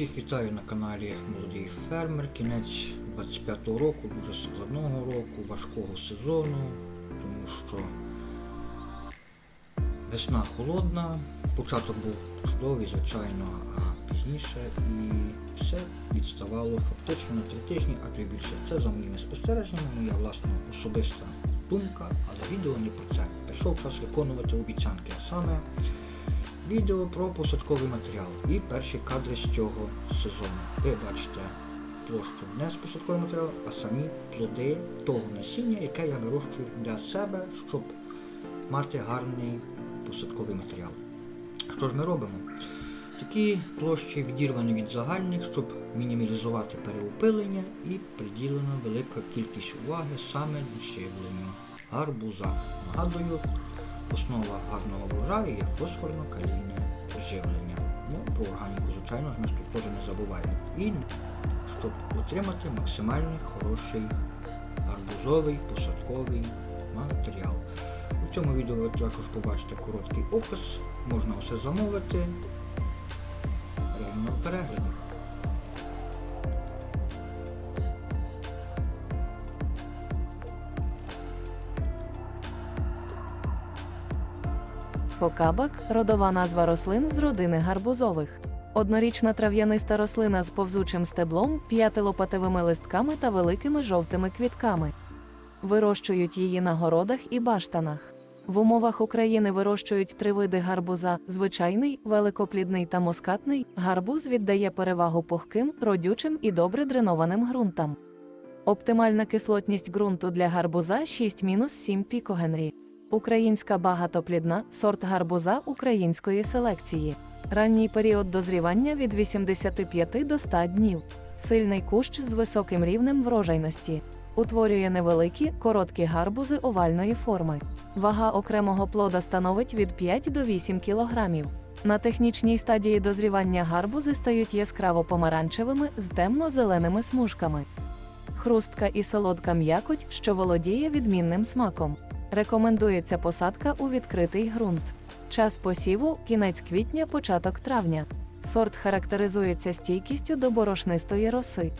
Всіх вітаю на каналі Молодий Фермер. Кінець 25-го року, дуже складного року, важкого сезону, тому що весна холодна, початок був чудовий, звичайно, а пізніше і все відставало фактично на три тижні, а то й більше. Це за моїми спостереженнями, моя власна особиста думка, але відео не про це. Прийшов час виконувати обіцянки, а саме відео про посадковий матеріал і перші кадри з цього сезону. Ви бачите площу не з посадкового матеріалу, а самі плоди того насіння, яке я вирощую для себе, щоб мати гарний посадковий матеріал. Що ж ми робимо? Такі площі відірвані від загальних, щоб мінімалізувати переупилення і приділена велика кількість уваги саме душевленню гарбуза. Нагадую, основа гарного врожаю є фосфорно-калійне живлення. Ну, про органіку, звичайно, ми тут теж не забуваємо. І щоб отримати максимальний хороший гарбузовий посадковий матеріал. У цьому відео ви також побачите короткий опис, можна все замовити. Приємного перегляду. Покабак родова назва рослин з родини гарбузових. Однорічна трав'яниста рослина з повзучим стеблом, п'ятилопатевими листками та великими жовтими квітками. Вирощують її на городах і баштанах. В умовах України вирощують три види гарбуза: звичайний, великоплідний та мускатний. Гарбуз віддає перевагу пухким, родючим і добре дренованим ґрунтам. Оптимальна кислотність ґрунту для гарбуза 6-7 пікогенрі. Українська багатоплідна сорт гарбуза української селекції. Ранній період дозрівання від 85 до 100 днів. Сильний кущ з високим рівнем врожайності. Утворює невеликі, короткі гарбузи овальної форми. Вага окремого плода становить від 5 до 8 кг. На технічній стадії дозрівання гарбузи стають яскраво помаранчевими з темно-зеленими смужками. Хрустка і солодка м'якоть, що володіє відмінним смаком. Рекомендується посадка у відкритий ґрунт. Час посіву кінець квітня, початок травня. Сорт характеризується стійкістю до борошнистої роси.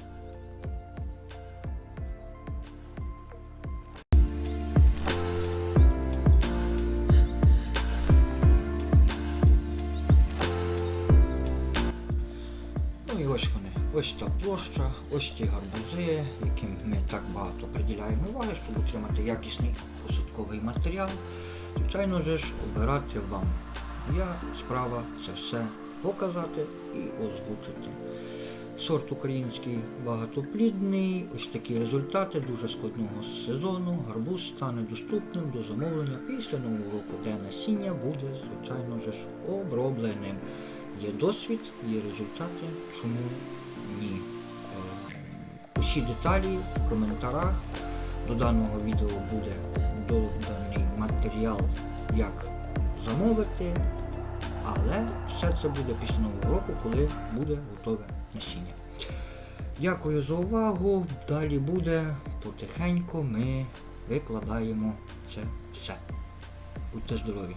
Ну і ось вони. Ось та площа, ось ті гарбузи, яким ми так багато приділяємо уваги, щоб отримати якісний посадковий матеріал. Звичайно ж, обирати вам. Я справа це все показати і озвучити. Сорт український багатоплідний, ось такі результати дуже складного сезону. Гарбуз стане доступним до замовлення після нового року, де насіння буде, звичайно ж, обробленим. Є досвід, є результати, чому ні. Е, Усі деталі в коментарях. До даного відео буде доданий матеріал, як замовити, але все це буде після нового року, коли буде готове насіння. Дякую за увагу. Далі буде потихеньку ми викладаємо це все. Будьте здорові!